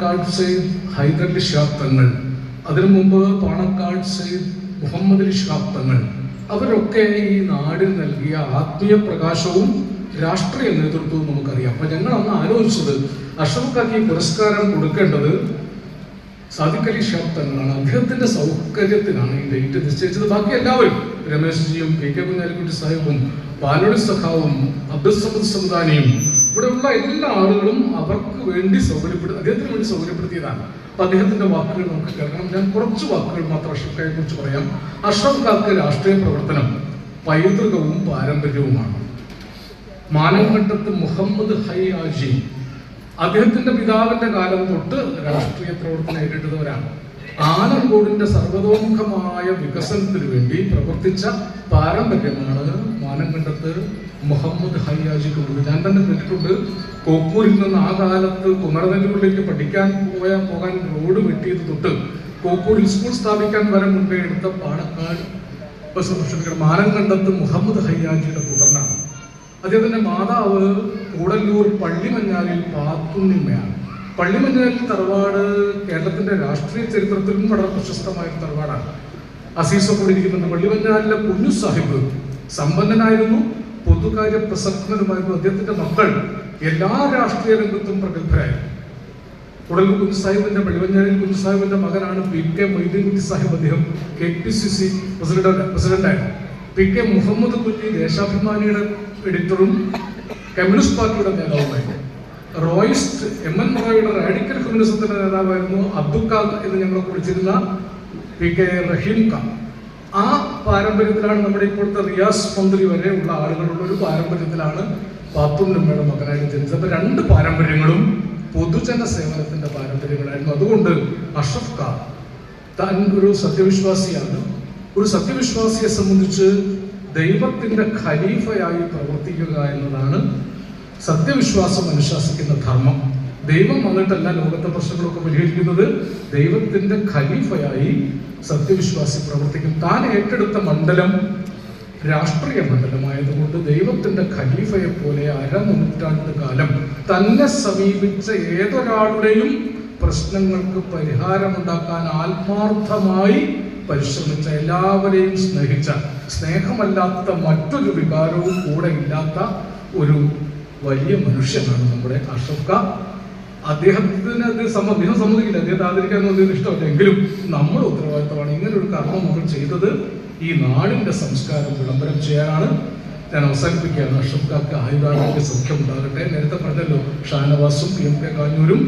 പാണക്കാട് സെയ്ദ് ഹൈദരലി ഷാബ് തങ്ങൾ അതിനു മുമ്പ് പാണക്കാട് സെയ്ദ് മുഹമ്മദ് അലി ഷാബ് തങ്ങൾ. അവരൊക്കെ ഈ നാടിന് നൽകിയ ആത്മീയ പ്രകാശവും രാഷ്ട്രീയ നേതൃത്വവും നമുക്കറിയാം. അപ്പൊ ഞങ്ങൾ അന്ന് ആലോചിച്ചത് അഷറഫ്ക്കാക്ക് ഈ പുരസ്കാരം കൊടുക്കേണ്ടത് സാദിഖ് അലി ഷാബ് തങ്ങളാണ്. അദ്ദേഹത്തിന്റെ സൗകര്യത്തിനാണ് ഈ ഡേറ്റ് നിശ്ചയിച്ചത്. ബാക്കി എല്ലാവരും രമേശ് ജിയും പി കെ കുഞ്ഞാലിക്കുട്ടി സാഹിബും പാലോടി സഖാവും അബ്ദുൽ സമദ് സംദാനിയും ഇവിടെയുള്ള എല്ലാ ആളുകളും അവർക്ക് വേണ്ടി സൗകര്യപ്പെടുത്തി അദ്ദേഹത്തിന് വേണ്ടി സൗകര്യപ്പെടുത്തിയതാണ്. അപ്പൊ അദ്ദേഹത്തിന്റെ വാക്കുകൾ നമുക്ക് കേൾക്കണം ഞാൻ കുറച്ച് വാക്കുകൾ മാത്രം അഷ്റഫ് കുറിച്ച് പറയാം അഷ്റഫ് രാഷ്ട്രീയ പ്രവർത്തനം പൈതൃകവും പാരമ്പര്യവുമാണ്. മാനംകണ്ടത്ത് മുഹമ്മദ് ഹൈ അദ്ദേഹത്തിന്റെ പിതാവിന്റെ കാലം തൊട്ട് രാഷ്ട്രീയ പ്രവർത്തനം ഏറ്റെടുത്തവരാണ് ആലങ്കോടിന്റെ സർവതോമുഖമായ വികസനത്തിന് വേണ്ടി പ്രവർത്തിച്ച പാരമ്പര്യമാണ് മാനംകണ്ടത്ത് മുഹമ്മദ് ഹയ്യാജിക്കുള്ളത് ഞാൻ തന്നെ കേട്ടിട്ടുണ്ട്. കോപ്പൂരിൽ നിന്ന് ആ കാലത്ത് കുമരനെല്ലൂരിലേക്ക് പഠിക്കാൻ പോയ പോകാൻ റോഡ് വെട്ടിയത് തൊട്ട് കോപ്പൂരിൽ സ്കൂൾ സ്ഥാപിക്കാൻ വരെ മുൻപേ എടുത്ത പാണക്കാട് ബസ് മാനംകണ്ടത്ത് മുഹമ്മദ് ഹയ്യാജിയുടെ പുത്രനാണ്. അദ്ദേഹത്തിന്റെ മാതാവ് കൂടല്ലൂർ പള്ളിമഞ്ഞാലിൽ പാത്തുണ്ണിമ്മയാണ്. പള്ളിമഞ്ഞാലിൽ തറവാട് കേരളത്തിന്റെ രാഷ്ട്രീയ ചരിത്രത്തിലും വളരെ പ്രശസ്തമായ ഒരു തറവാടാണ്. അസീസൊക്കെ ഇരിക്കുന്നുണ്ട് പള്ളിമഞ്ഞാലിലെ കുഞ്ഞു സാഹിബ് സമ്പന്നനായിരുന്നു പൊതുകാര്യ പ്രസക്തനുമായിരുന്നു. അദ്ദേഹത്തിന്റെ മക്കൾ എല്ലാ രാഷ്ട്രീയ രംഗത്തും പ്രഗത്ഭരായിരുന്നു. കുടൽ കുഞ്ഞു സാഹിബിന്റെ പള്ളിമഞ്ഞാലിൽ കുഞ്ഞു സാഹിബിന്റെ മകനാണ് പി കെ മൊയ്തീൻ കുഞ്ഞു സാഹിബ്. അദ്ദേഹം K P C C president പ്രസിഡന്റായിരുന്നു. P K Muhammad Kunhi ദേശാഭിമാനിയുടെ എഡിറ്ററും കമ്മ്യൂണിസ്റ്റ് പാർട്ടിയുടെ നേതാവുമായിരുന്നു. റോയിസ്റ്റ് എം എൻ റോയുടെ റാഡിക്കൽ കമ്മ്യൂണിസത്തിന്റെ നേതാവായിരുന്നു അബ്ദുൽ ഖാദ് എന്ന് ഞങ്ങൾ വിളിച്ചിരുന്ന പി കെ റഹീം ഖാൻ. ആ പാരമ്പര്യത്തിലാണ് നമ്മുടെ ഇപ്പോഴത്തെ റിയാസ് മന്ത്രി വരെ ഉള്ള ആളുകളുള്ള ഒരു പാരമ്പര്യത്തിലാണ് പാത്തുണ്ണമ്മയുടെ മകനായിട്ട് ജനിച്ചത്. അപ്പൊ രണ്ട് പാരമ്പര്യങ്ങളും പൊതുജന സേവനത്തിന്റെ പാരമ്പര്യങ്ങളായിരുന്നു. അതുകൊണ്ട് അഷഫ് ഖാൻ താൻ ഒരു സത്യവിശ്വാസിയാണ്. ഒരു സത്യവിശ്വാസിയെ സംബന്ധിച്ച് ദൈവത്തിന്റെ ഖലീഫയായി പ്രവർത്തിക്കുക എന്നതാണ് സത്യവിശ്വാസം അനുശാസിക്കുന്ന ധർമ്മം. ദൈവം വന്നിട്ടല്ല ലോകത്തെ പ്രശ്നങ്ങളൊക്കെ പരിഹരിക്കുന്നത്. ദൈവത്തിന്റെ ഖലീഫയായി സത്യവിശ്വാസി പ്രവർത്തിക്കും. താൻ ഏറ്റെടുത്ത മണ്ഡലം രാഷ്ട്രീയ മണ്ഡലമായതുകൊണ്ട് ദൈവത്തിന്റെ ഖലീഫയെ പോലെ അരനൂറ്റാണ്ട് കാലം തന്നെ സമീപിച്ച ഏതൊരാളുടെയും പ്രശ്നങ്ങൾക്ക് പരിഹാരമുണ്ടാക്കാൻ ആത്മാർത്ഥമായി പരിശ്രമിച്ച എല്ലാവരെയും സ്നേഹിച്ച സ്നേഹമല്ലാത്ത മറ്റൊരു വികാരവും കൂടെ ഇല്ലാത്ത ഒരു വലിയ മനുഷ്യനാണ് നമ്മുടെ അഷഫ് ഖാൻ അദ്ദേഹത്തിന് അത് സമ്മ അദ്ദേഹം സമ്മതിക്കില്ല. അദ്ദേഹത്തെ ആദരിക്കാൻ അദ്ദേഹം ഇഷ്ടമല്ല. എങ്കിലും നമ്മുടെ ഉത്തരവാദിത്തമാണ് ഇങ്ങനെ ഒരു കർമ്മം നമ്മൾ ചെയ്തത് ഈ നാടിന്റെ സംസ്കാരം വിളംബരം ചെയ്യാനാണ്. ഞാൻ അവസാനിപ്പിക്കുകയാണ്. അഷഫ് ഖാക്ക് ആയുധാരോഗ്യ സൗഖ്യം ഉണ്ടാകട്ടെ. നേരത്തെ പറഞ്ഞല്ലോ ഷാനവാസും പി എം കെ കാഞ്ഞൂരും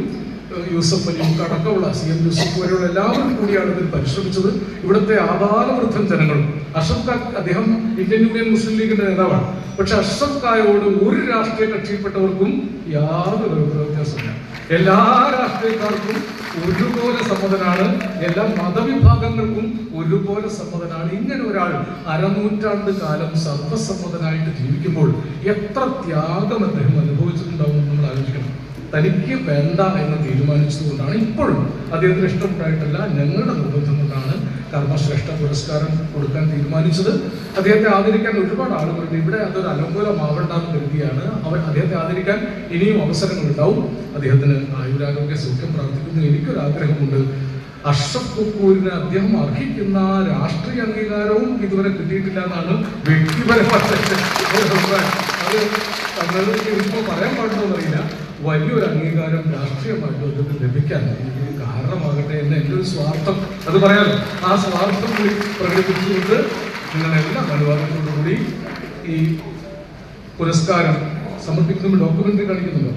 യൂസഫ് അലിയും കടക്കമുള്ള സി എം യൂസഫ് വരെയുള്ള എല്ലാവരും കൂടിയാണ് ഇതിൽ പരിശ്രമിച്ചത്. ഇവിടുത്തെ ആപാലവൃദ്ധം ജനങ്ങളും. അഷഫ് ഖാൻ അദ്ദേഹം ഇന്ത്യൻ യൂണിയൻ മുസ്ലിം ലീഗിന്റെ നേതാവാണ്. പക്ഷെ അഷഫ് ഖായോട് ഒരു രാഷ്ട്രീയ കക്ഷിയിൽപ്പെട്ടവർക്കും യാതൊരു വ്യത്യാസമില്ല എല്ലാ രാഷ്ട്രീയക്കാർക്കും ഒരുപോലെ സമ്മതനാണ്. എല്ലാ മതവിഭാഗങ്ങൾക്കും ഒരുപോലെ സമ്മതനാണ്. ഇങ്ങനെ ഒരാൾ അരനൂറ്റാണ്ട് കാലം സർവസമ്മതനായിട്ട് ജീവിക്കുമ്പോൾ എത്ര ത്യാഗം അദ്ദേഹം ആലോചിക്കണം തനിക്ക് വേണ്ട എന്ന് തീരുമാനിച്ചതുകൊണ്ടാണ് ഇപ്പോഴും അദ്ദേഹത്തിന് ഇഷ്ടമുണ്ടായിട്ടല്ല. ഞങ്ങളുടെ നിർബന്ധം കൊണ്ടാണ് കർമ്മശ്രേഷ്ഠ പുരസ്കാരം കൊടുക്കാൻ തീരുമാനിച്ചത്. അദ്ദേഹത്തെ ആദരിക്കാൻ ഒരുപാട് ആളുകളുണ്ട്. ഇവിടെ അതൊരു അലങ്കോലമാവണ്ടെന്ന് കരുതിയാണ് അവർ അദ്ദേഹത്തെ ആദരിക്കാൻ ഇനിയും അവസരങ്ങൾ ഉണ്ടാവും അദ്ദേഹത്തിന് ആയുരാരോഗ്യ സൗഖ്യം പ്രാർത്ഥിക്കുന്നു എനിക്കൊരു ആഗ്രഹമുണ്ട് അഷ്റഫ് കുക്കൂരിന് അദ്ദേഹം അർഹിക്കുന്ന രാഷ്ട്രീയ അംഗീകാരവും ഇതുവരെ കിട്ടിയിട്ടില്ല എന്നാണ് വ്യക്തിപരമായ അത് തങ്ങൾക്ക് ഇപ്പോൾ പറയാൻ പാടുണ്ടോ വലിയൊരു അംഗീകാരം രാഷ്ട്രീയമായിട്ട് അദ്ദേഹത്തിന് ലഭിക്കാൻ എനിക്ക് കാരണമാകട്ടെ എന്ന് എന്റെ ഒരു സ്വാർത്ഥം. അത് പറയാമല്ലോ ആ സ്വാർത്ഥം കൂടി പ്രകടിപ്പിച്ചുകൊണ്ട് നിങ്ങളെല്ലാം അനുവാദത്തോടുകൂടി ഈ പുരസ്കാരം സമർപ്പിക്കുന്നു ഡോക്യുമെന്ററി കാണിക്കുന്നുണ്ടോ